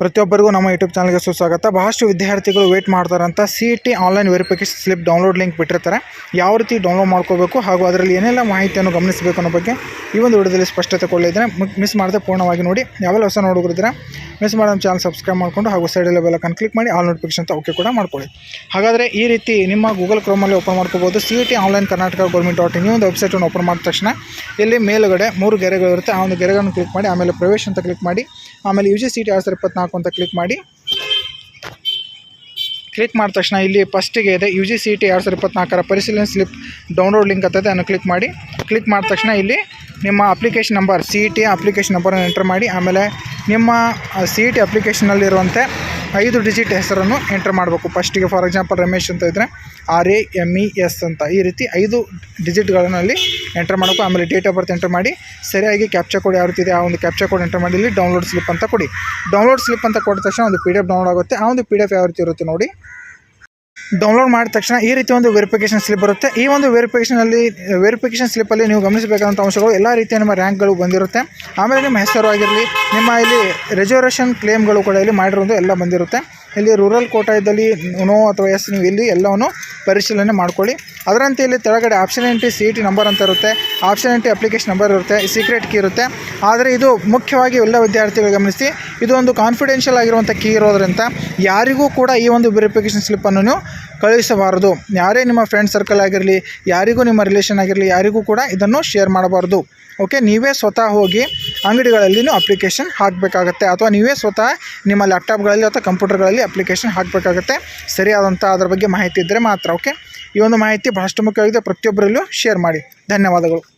ಪ್ರತಿಯೊಬ್ಬರಿಗೂ ನಮ್ಮ ಯೂಟ್ಯೂಬ್ ಚಾನಲ್ಗೆ ಸುಸ್ವಾಗತ. ಬಹಳಷ್ಟು ವಿದ್ಯಾರ್ಥಿಗಳು ವೇಟ್ ಮಾಡ್ತಾರಂತ. C E T online verification slip download link ಬಿಟ್ಟಿರ್ತಾರೆ. ಯಾವ ರೀತಿ ಡೌನ್ಲೋಡ್ ಮಾಡ್ಕೋಬೇಕು ಹಾಗೂ ಅದರಲ್ಲಿ ಏನೆಲ್ಲ ಮಾಹಿತಿಯನ್ನು ಗಮನಿಸಬೇಕು ಅನ್ನೋ ಬಗ್ಗೆ ಈ ಒಂದು ವಿಡಿಯೋದಲ್ಲಿ ಸ್ಪಷ್ಟತೆ ಕೊಡಲಿದ್ದೇನೆ ಮಿಸ್ ಮಾಡದೆ ಪೂರ್ಣವಾಗಿ ನೋಡಿ. ಯಾವೆಲ್ಲ ಹೊಸ ನೋಡೋರಿದ್ರೆ ಮಿಸ್ ಮಾಡೋ ಚಾನಲ್ ಸಬ್ಸ್ಕ್ರೈಬ್ ಮಾಡಿಕೊಂಡು ಹಾಗೂ ಸೈಡಲ್ಲಿ ಬೆಲ್ಲಕ್ಕನ್ನು ಕ್ಲಿಕ್ ಮಾಡಿ ಆಲ್ ನೋಟಿಫಿಕೇಶನ್ ಅಂತ ಓಕೆ ಕೂಡ ಮಾಡ್ಕೊಳ್ಳಿ. ಹಾಗಾದರೆ ಈ ರೀತಿ ನಿಮ್ಮ ಗೂಗಲ್ ಕ್ರೋಮಲ್ಲಿ ಓಪನ್ ಮಾಡ್ಕೋಬೋದು C E T online Karnataka government dot in ಈ ಒಂದು ವೆಬ್ಸೈಟನ್ನು ಓಪನ್ ಮಾಡಿದ ತಕ್ಷಣ ಇಲ್ಲಿ ಮೇಲುಗಡೆ ಮೂರು ಗೆರೆಗಳಿರುತ್ತೆ. ಆ ಒಂದು ಗೆರೆಗಳನ್ನು ಕ್ಲಿಕ್ ಮಾಡಿ, ಆಮೇಲೆ ಪ್ರವೇಶ ಅಂತ ಕ್ಲಿಕ್ ಮಾಡಿ, ಆಮೇಲೆ ಯು ಜಿ ಸಿ ಟಿ ಎರಡು ಸಾವಿರದ ಇಪ್ಪತ್ನಾಲ್ಕು ಅಂತ ಕ್ಲಿಕ್ ಮಾಡಿ. ಕ್ಲಿಕ್ ಮಾಡಿದ ತಕ್ಷಣ ಇಲ್ಲಿ ಫಸ್ಟಿಗೆ ಇದೆ ಯು ಜಿ ಸಿ ಟಿ ಎರಡು ಸಾವಿರದ ಇಪ್ಪತ್ನಾಲ್ಕರ ಪರಿಶೀಲನೆ ಸ್ಲಿಪ್ ಡೌನ್ಲೋಡ್ ಲಿಂಕ್ ಅಂತದೆ ಅದನ್ನು ಕ್ಲಿಕ್ ಮಾಡಿ. ಕ್ಲಿಕ್ ಮಾಡಿದ ತಕ್ಷಣ ಇಲ್ಲಿ ನಿಮ್ಮ application number C E T application ನಂಬರನ್ನು ಎಂಟರ್ ಮಾಡಿ. ಆಮೇಲೆ ನಿಮ್ಮ ಸಿ ಇ ಟಿ ಅಪ್ಲಿಕೇಶನಲ್ಲಿರುವಂತೆ ಐದು ಡಿಜಿಟ್ ಹೆಸರನ್ನು ಎಂಟರ್ ಮಾಡಬೇಕು. ಫಸ್ಟಿಗೆ ಫಾರ್ ಎಕ್ಸಾಂಪಲ್ ರಮೇಶ್ ಅಂತ ಇದ್ದರೆ R A M E S ಅಂತ. ಈ ರೀತಿ ಐದು ಡಿಜಿಟ್ಗಳನ್ನು ಅಲ್ಲಿ ಎಂಟರ್ ಮಾಡಬೇಕು. ಆಮೇಲೆ ಡೇಟ್ ಆಫ್ ಬರ್ತ್ ಎಂಟರ್ ಮಾಡಿ ಸರಿಯಾಗಿ ಕ್ಯಾಪ್ಚರ್ ಕೋಡ್ ಯಾವ ರೀತಿ ಇದೆ, ಆ ಒಂದು ಕ್ಯಾಪ್ಚರ್ ಕೋಡ್ ಎಂಟರ್ ಮಾಡಿ ಇಲ್ಲಿ ಡೌನ್ಲೋಡ್ ಸ್ಲಿಪ್ ಅಂತ ಕೊಡಿ. ಡೌನ್ಲೋಡ್ ಸ್ಲಿಪ್ ಅಂತ ಕೊಟ್ಟ ತಕ್ಷಣ ಒಂದು ಪಿ ಡಿ ಎಫ್ ಡೌನ್ಲೋಡ್ ಆಗುತ್ತೆ. ಆ ಒಂದು ಪಿ ಡಿ ಎಫ್ ಯಾವ ರೀತಿ ಇರುತ್ತೆ ನೋಡಿ. ಡೌನ್ಲೋಡ್ ಮಾಡಿದ ತಕ್ಷಣ ಈ ರೀತಿ ಒಂದು ವೆರಿಫಿಕೇಶನ್ ಸ್ಲಿಪ್ ಬರುತ್ತೆ. ಈ ಒಂದು ವೆರಿಫಿಕೇಷನಲ್ಲಿ ವೆರಿಫಿಕೇಷನ್ ಸ್ಲಿಪ್ಪಲ್ಲಿ ನೀವು ಗಮನಿಸಬೇಕಾದಂಥ ಅಂಶಗಳು ಎಲ್ಲ ರೀತಿಯ ನಿಮ್ಮ ರ್ಯಾಂಕ್ಗಳು ಬಂದಿರುತ್ತೆ. ಆಮೇಲೆ ನಿಮ್ಮ ಹೆಸರು ಆಗಿರಲಿ, ನಿಮ್ಮ ಇಲ್ಲಿ ರಿಸರ್ವೇಷನ್ ಕ್ಲೇಮ್ಗಳು ಕೂಡ ಇಲ್ಲಿ ಮಾಡಿರೋದು ಎಲ್ಲ ಬಂದಿರುತ್ತೆ. ಇಲ್ಲಿ ರೂರಲ್ ಕೋಟಾದಲ್ಲಿ ನೋ ಅಥವಾ ಎಸ್ ನೀವು ಇಲ್ಲಿ ಎಲ್ಲವನ್ನು ಪರಿಶೀಲನೆ ಮಾಡ್ಕೊಳ್ಳಿ. ಅದರಂತೆ ಇಲ್ಲಿ ಕೆಳಗಡೆ option entry C T number ಅಂತ ಇರುತ್ತೆ. ಆಪ್ಷನ್ ಎಂಟ್ರಿ ಅಪ್ಲಿಕೇಶನ್ ನಂಬರ್ ಇರುತ್ತೆ. ಸೀಕ್ರೆಟ್ ಕೀ ಇರುತ್ತೆ. ಆದರೆ ಇದು ಮುಖ್ಯವಾಗಿ ಎಲ್ಲ ವಿದ್ಯಾರ್ಥಿಗಳು ಗಮನಿಸಿ, ಇದು ಒಂದು ಕಾನ್ಫಿಡೆನ್ಷಿಯಲ್ ಆಗಿರುವಂಥ ಕೀ ಇರೋದ್ರಿಂದ ಯಾರಿಗೂ ಕೂಡ ಈ ಒಂದು ವೆರಿಫಿಕೇಷನ್ ಸ್ಲಿಪ್ಪನ್ನು ನೀವು ಕಳುಹಿಸಬಾರದು. ಯಾರೇ ನಿಮ್ಮ ಫ್ರೆಂಡ್ ಸರ್ಕಲ್ ಆಗಿರಲಿ, ಯಾರಿಗೂ ನಿಮ್ಮ ರಿಲೇಷನ್ ಆಗಿರಲಿ, ಯಾರಿಗೂ ಕೂಡ ಇದನ್ನು ಶೇರ್ ಮಾಡಬಾರ್ದು. ಓಕೆ ನೀವೇ ಸ್ವತಃ ಹೋಗಿ ಅಂಗಡಿಗಳಲ್ಲಿ ಅಪ್ಲಿಕೇಶನ್ ಹಾಕಬೇಕಾಗತ್ತೆ. ಅಥವಾ ನೀವೇ ಸ್ವತಃ ನಿಮ್ಮ ಲ್ಯಾಪ್ಟಾಪ್ಗಳಲ್ಲಿ ಅಥವಾ ಕಂಪ್ಯೂಟರ್ಗಳಲ್ಲಿ ಅಪ್ಲಿಕೇಶನ್ ಹಾಕಬೇಕಾಗತ್ತೆ. ಸರಿಯಾದಂಥ ಅದರ ಬಗ್ಗೆ ಮಾಹಿತಿ ಇದ್ದರೆ ಮಾತ್ರ ಓಕೆ ಈ ಒಂದು ಮಾಹಿತಿ ಬಹಳಷ್ಟು ಮುಖ್ಯವಾಗಿದೆ ಪ್ರತಿಯೊಬ್ಬರಲ್ಲೂ ಶೇರ್ ಮಾಡಿ. ಧನ್ಯವಾದಗಳು.